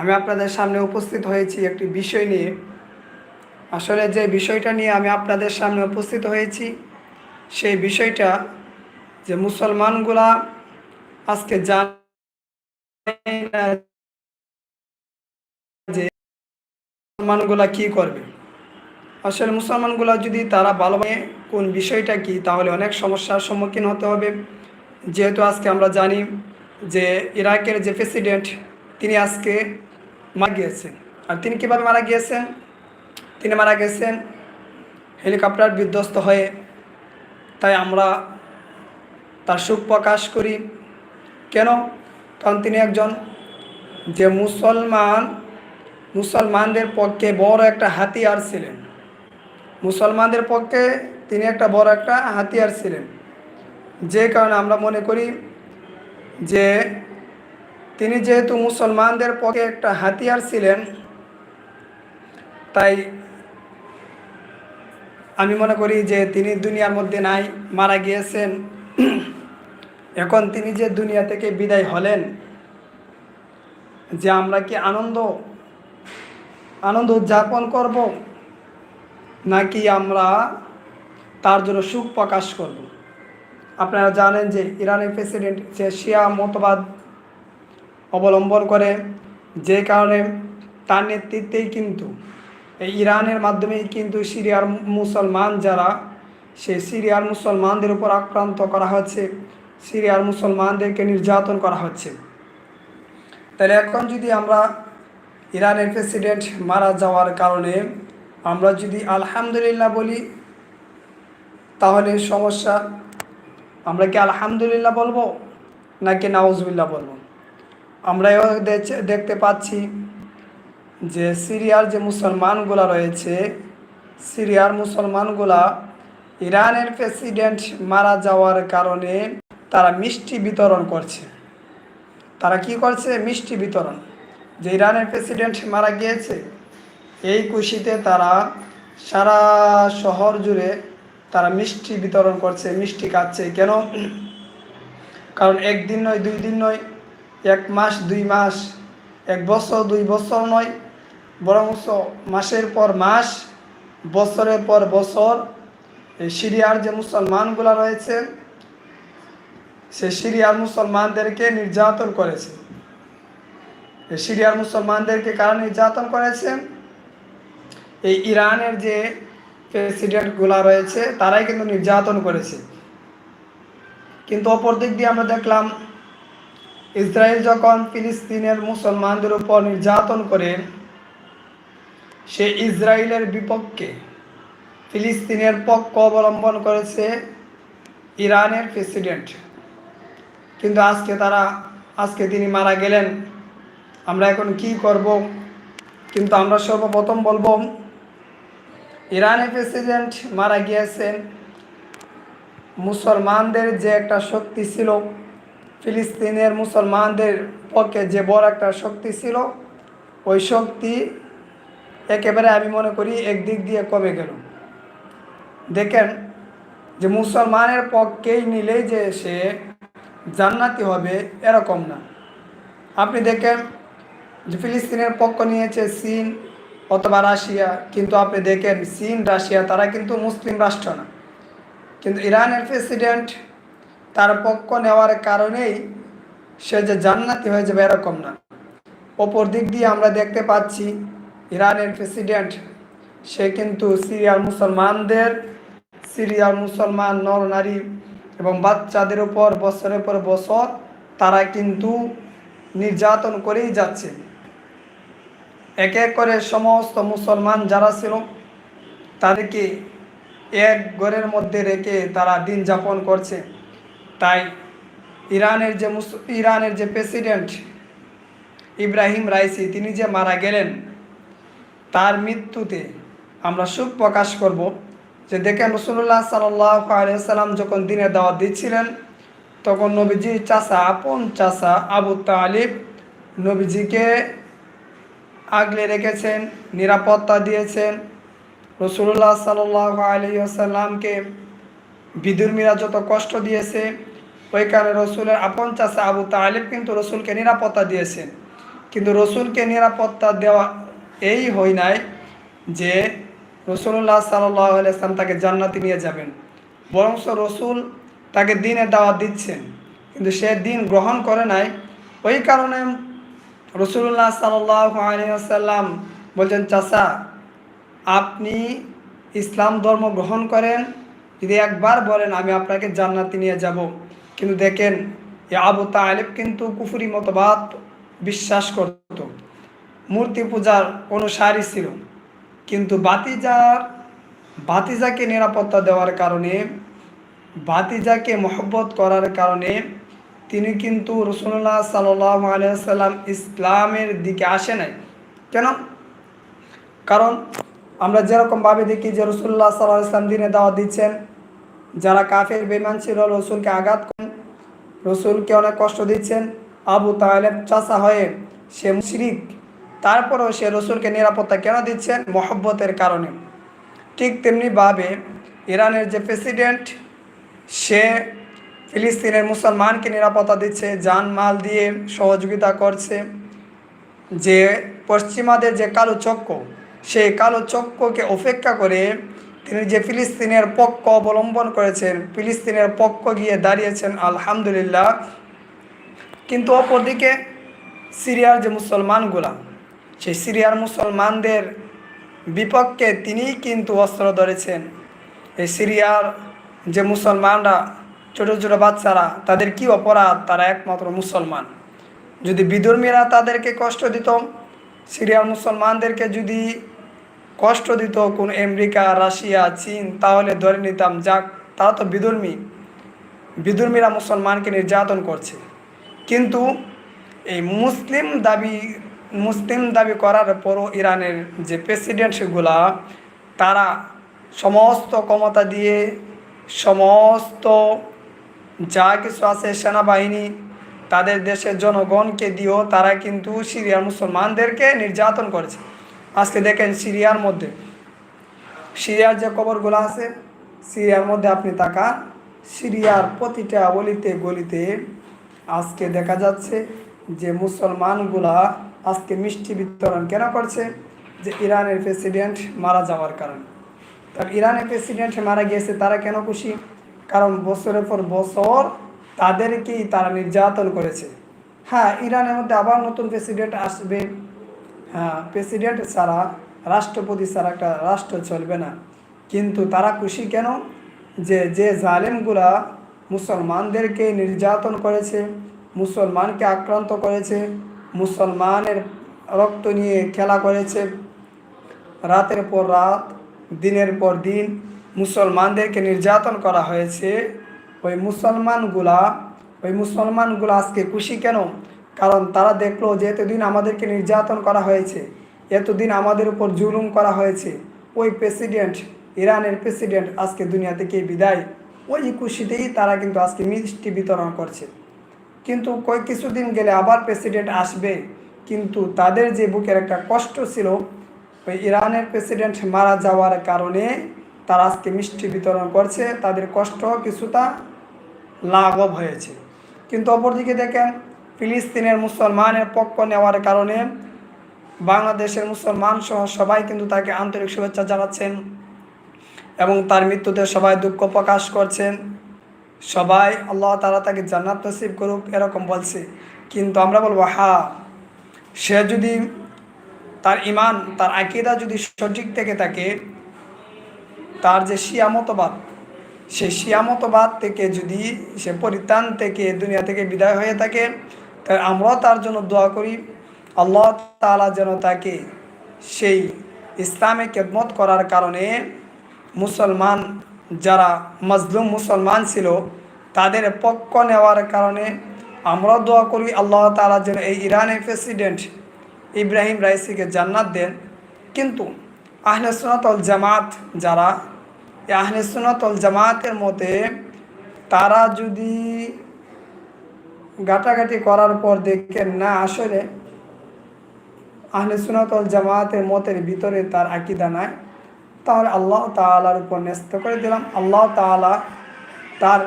আমি আপনাদের সামনে উপস্থিত হয়েছি একটি বিষয় নিয়ে। আসলে যে বিষয়টা নিয়ে আমি আপনাদের সামনে উপস্থিত হয়েছি, সেই বিষয়টা যে মুসলমানগুলা আজকে জানে যে মুসলমানগুলা কি করবে। আসলে মুসলমানগুলা যদি তারা ভালোভাবে কোন বিষয়টা কি, তাহলে অনেক সমস্যার সম্মুখীন হতে হবে। যেহেতু আজকে আমরা জানি যে ইরাকের যে প্রেসিডেন্ট, তিনি আজকে মারা গিয়েছেন আর তিনি কীভাবে মারা গিয়েছেন তিনি মারা গেছেন হেলিকপ্টার বিধ্বস্ত হয়ে। তাই আমরা তার সুখ প্রকাশ করি। কেন? কারণ তিনি একজন যে মুসলমান, মুসলমানদের পক্ষে বড় একটা হাতিয়ার ছিলেন। মুসলমানদের পক্ষে তিনি একটা বড় একটা হাতিয়ার ছিলেন। যে কারণে আমরা মনে করি যে তিনি যেহেতু মুসলমানদের পক্ষে একটা হাতিয়ার ছিলেন, তাই আমি মনে করি যে তিনি দুনিয়ার মধ্যে নাই, মারা গিয়েছেন। এখন তিনি যে দুনিয়া থেকে বিদায় হলেন, যে আমরা কি আনন্দ আনন্দ উদযাপন করব, নাকি আমরা তার জন্য সুখ প্রকাশ করব? আপনারা জানেন যে ইরানের প্রেসিডেন্ট যে শিয়া মতবাদ অবলম্বন করে। যে কারণে তার নেতৃত্বেই কিন্তু এই ইরানের মাধ্যমেই কিন্তু সিরিয়ার মুসলমান যারা সেই সিরিয়ার মুসলমানদের উপর আক্রান্ত করা হচ্ছে, সিরিয়ার মুসলমানদেরকে নির্যাতন করা হচ্ছে। তাহলে এখন যদি আমরা ইরানের প্রেসিডেন্ট মারা যাওয়ার কারণে আমরা যদি আলহামদুলিল্লাহ বলি, তাহলে সমস্যা আমরা কি আলহামদুলিল্লাহ বলব নাকি নাউজবিল্লাহ বলব? আমরা এও দেখতে পাচ্ছি যে সিরিয়ার যে মুসলমানগুলা রয়েছে, সিরিয়ার মুসলমানগুলা ইরানের প্রেসিডেন্ট মারা যাওয়ার কারণে তারা মিষ্টি বিতরণ করছে। তারা কি করছে? মিষ্টি বিতরণ। যে ইরানের প্রেসিডেন্ট মারা গিয়েছে, এই খুশিতে তারা সারা শহর জুড়ে তারা মিষ্টি বিতরণ করছে, মিষ্টি খাচ্ছে। কেন? কারণ একদিন নয়, দুই দিন নয় এক মাস, দুই মাস, এক বছর, দুই বছর নয় বরং মাসের পর মাস, বছরের পর বছর এই সিরিয়ার যে মুসলমানগুলো রয়েছে, সে সিরিয়ার মুসলমানদেরকে নির্যাতন করেছে। সিরিয়ার মুসলমানদেরকে কারা নির্যাতন করেছে? এই ইরানের যে প্রেসিডেন্টগুলা রয়েছে, তারাই কিন্তু নির্যাতন করেছে। কিন্তু অপর দিক দিয়ে আমরা দেখলাম ইসরায়েল যখন ফিলিস্তিনের মুসলমানদের উপর নির্যাতন করে, সে ইসরায়েলের বিপক্ষে ফিলিস্তিনের পক্ষ অবলম্বন করেছে ইরানের প্রেসিডেন্ট। কিন্তু আজকে তারা, আজকে তিনি মারা গেলেন। আমরা এখন কি করব? কিন্তু আমরা সর্বপ্রথম বলব, ইরানের প্রেসিডেন্ট মারা গিয়েছেন। মুসলমানদের যে একটা শক্তি ছিল ফিলিস্তিনের মুসলমানদের পক্ষে যে বড় একটা শক্তি ছিল, ওই শক্তি একেবারে আমি মনে করি একদিক দিয়ে কমে গেল। দেখেন যে মুসলমানের পক্ষেই নিলেই যে সে জান্নাতি হবে এরকম না। আপনি দেখেন যে ফিলিস্তিনের পক্ষ নিয়েছে চীন অথবা রাশিয়া, কিন্তু আপনি দেখেন চীন, রাশিয়া, তারা কিন্তু মুসলিম রাষ্ট্র না। কিন্তু ইরানের প্রেসিডেন্ট তার পক্ষ নেওয়ার কারণেই সে যে জান্নাতি হয়ে যাবে এরকম না। অপর দিক দিয়ে আমরা দেখতে পাচ্ছি, ইরানের প্রেসিডেন্ট সে কিন্তু সিরিয়ার মুসলমানদের, সিরিয়ার মুসলমান নর, নারী এবং বাচ্চাদের উপর বছরের পর বছর তারা কিন্তু নির্যাতন করেই যাচ্ছে। এক এক করে সমস্ত মুসলমান যারা ছিল, তাদেরকে এক ঘরের মধ্যে রেখে তারা দিন যাপন করছে। তাই ইরানের যে মুস, ইরানের যে প্রেসিডেন্ট ইব্রাহিম রাইসি, তিনি যে মারা গেলেন, তার মৃত্যুতে আমরা সুখ প্রকাশ করব যে দেখেন রসুল্লাহ সাল্লাম যখন দিনের দাওয়াত দিচ্ছিলেন, তখন নবীজির চাষা আপন চাষা আবু তালিব নবীজিকে আগলে রেখেছেন, নিরাপত্তা দিয়েছেন। রসুল্লাহ সাল্লাহ আলহিসাল্লামকে বিদুর্মীরা যত কষ্ট দিয়েছে ওই কারণে রসুলের আপন চাষা আবু তালিব কিন্তু রসুলকে নিরাপত্তা দিয়েছেন। কিন্তু রসুলকে নিরাপত্তা দেওয়া এই হয় নাই যে রসুল্লাহ সাল্লাম তাকে জান্নাতি নিয়ে যাবেন। বরং রসুল তাকে দিনে দাওয়াত দিচ্ছেন, কিন্তু সে দিন গ্রহণ করে নাই। ওই কারণে রসুল্লাহ সাল্লাম বলছেন চাষা আপনি ইসলাম ধর্ম গ্রহণ করেন, যদি একবার বলেন আমি আপনাকে জান্নাতি নিয়ে যাব। কিন্তু দেখেন আবু তালেব কিন্তু কুফুরি মতবাদ বিশ্বাস করত। মূর্তি পূজার অনুসারী ছিল। কিন্তু বাতিজার বাতিজাকে নিরাপত্তা দেওয়ার কারণে বাতিজাকে মহব্বত করার কারণে তিনি কিন্তু রসুল্লাহ সাল্লাম আলিয়াল্লাম ইসলামের দিকে আসে নাই। কেন? কারণ আমরা যেরকমভাবে দেখি যে রসুল্লাহ সাল্লাহ ইসলাম দিনে দাওয়াত দিচ্ছেন, যারা কাফের বেমান ছিল, রসুলকে আঘাত রসুলকে অনেক কষ্ট দিচ্ছেন। আবু তাহলে চাষা হয়ে সে মুশরিক। তারপরেও সে রসুলকে নিরাপত্তা কেন দিচ্ছেন? মহব্বতের কারণে। ঠিক তেমনিভাবে ইরানের যে প্রেসিডেন্ট, সে ফিলিস্তিনের মুসলমানকে নিরাপত্তা দিচ্ছে যান মাল দিয়ে সহযোগিতা করছে। যে পশ্চিমাদের যে কালো চক্র সেই কালো চক্রকে উপেক্ষা করে তিনি যে ফিলিস্তিনের পক্ষ অবলম্বন করেছেন, ফিলিস্তিনের পক্ষ গিয়ে দাঁড়িয়েছেন, আলহামদুলিল্লাহ। কিন্তু অপরদিকে সিরিয়ার যে মুসলমানগুলা, সেই সিরিয়ার মুসলমানদের বিপক্ষে তিনিই কিন্তু অস্ত্র ধরেছেন। এই সিরিয়ার যে মুসলমানরা, ছোটো ছোটো বাচ্চারা, তাদের কি অপরাধ? তারা একমাত্র মুসলমান। যদি বিধর্মীরা তাদেরকে কষ্ট দিত, সিরিয়ার মুসলমানদেরকে যদি কষ্ট দিত কোন আমেরিকা, রাশিয়া, চীন, তাহলে ধরে নিতাম যাক তারা তো বিধর্মী বিধর্মীরা মুসলমানকে নির্যাতন করছে। কিন্তু এই মুসলিম দাবি মুসলিম দাবি করার পরও ইরানের যে প্রেসিডেন্টগুলা তারা সমস্ত ক্ষমতা দিয়ে, সমস্ত যা কিছু আছে সেনাবাহিনী, তাদের দেশের জনগণকে দিয়েও তারা কিন্তু সিরিয়ার মুসলমানদেরকে নির্যাতন করেছে। আজকে দেখেন সিরিয়ার মধ্যে। সিরিয়ার যে কবরগুলো আছে, সিরিয়ার মধ্যে আপনি তাকা সিরিয়ার প্রতিটা অলিতে গলিতে আজকে দেখা যাচ্ছে যে মুসলমানগুলা আজকে মিষ্টি বিতরণ কেন করছে? যে ইরানের প্রেসিডেন্ট মারা যাওয়ার কারণে। তার ইরানের প্রেসিডেন্ট মারা গিয়েছে, তারা কেন খুশি? কারণ বছরের পর বছর তাদেরকেই তারা নির্যাতন করেছে। হ্যাঁ ইরানের মধ্যে আবার নতুন প্রেসিডেন্ট আসবে। প্রেসিডেন্ট ছাড়া, রাষ্ট্রপতি ছাড়া একটা রাষ্ট্র চলবে না। কিন্তু তারা খুশি কেন? যে যে জালেমগুলা মুসলমানদেরকে নির্যাতন করেছে, মুসলমানকে আক্রান্ত করেছে, মুসলমানের রক্ত নিয়ে খেলা করেছে। রাতের পর রাত, দিনের পর দিন মুসলমানদেরকে নির্যাতন করা হয়েছে। ওই মুসলমানগুলা, ওই মুসলমানগুলো আজকে খুশি কেন? কারণ তারা দেখল যে এতদিন আমাদেরকে নির্যাতন করা হয়েছে, এতদিন আমাদের উপর জুলুম করা হয়েছে। ওই প্রেসিডেন্ট, ইরানের প্রেসিডেন্ট আজকে দুনিয়া থেকে বিদায়। ওই খুশিতেই তারা কিন্তু আজকে মিষ্টি বিতরণ করছে। কিন্তু কয়েক কিছুদিন গেলে আবার প্রেসিডেন্ট আসবে। কিন্তু তাদের যে বুকের একটা কষ্ট ছিল, ওই ইরানের প্রেসিডেন্ট মারা যাওয়ার কারণে তারা আজকে মিষ্টি বিতরণ করছে। তাদের কষ্ট কিছুটা লাঘব হয়েছে। কিন্তু অপরদিকে দেখেন ফিলিস্তিনের মুসলমানের পক্ষ নেওয়ার কারণে বাংলাদেশের মুসলমান সহ সবাই কিন্তু তাকে আন্তরিক শুভেচ্ছা জানাচ্ছেন এবং তার মৃত্যুতে সবাই দুঃখ প্রকাশ করছেন। সবাই আল্লাহ তারা তাকে জান্নাত নসিব করুক এরকম বলছে। কিন্তু আমরা বলব, হা, সে যদি তার ইমান তার আকিদা যদি সঠিক থেকে থাকে, তার যে শিয়ামতবাদ সে শিয়ামতবাদ থেকে যদি সে পরিত্রাণ থেকে দুনিয়া থেকে বিদায় হয়ে থাকে তাই আমরাও তার জন্য দোয়া করি। আল্লাহ তালা যেন তাকে সেই ইসলামে কেদমত করার কারণে মুসলমান যারা মজলুম মুসলমান ছিল, তাদের পক্ষ নেওয়ার কারণে আমরাও দোয়া করি আল্লাহ তালা যেন এই ইরানের প্রেসিডেন্ট ইব্রাহিম রাইসিকে জান্নাত দেন। কিন্তু আহলে সুনাতল জামাত যারা, এই আহলে সুনাতল জামাতের মতে তারা যদি ঘাটাঘাটি করার পর দেখেন না আসলে আহলে সুনাতল জামাতের মতের ভিতরে তার আকিদা নাই। তাহলে আল্লাহ তালার উপর ন্যস্ত করে দিলাম। আল্লাহ তালা তার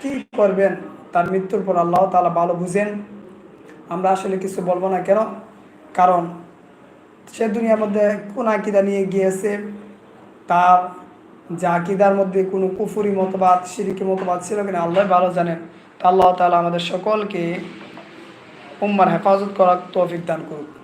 কি করবেন? তার মৃত্যুর পর আল্লাহ তালা ভালো বুঝেন। আমরা আসলে কিছু বলব না কেন? কারণ সে দুনিয়ার মধ্যে কোন আকিদা নিয়ে গিয়েছে? তার যে আকিদার মধ্যে কোনো কুফুরি মতবাদ সিরিকি মতবাদ ছিল কিনা, আল্লাহ ভালো জানেন। আল্লাহ তালা আমাদের সকলকে উম্মার হেফাজত করার তৌফিক দান করুক।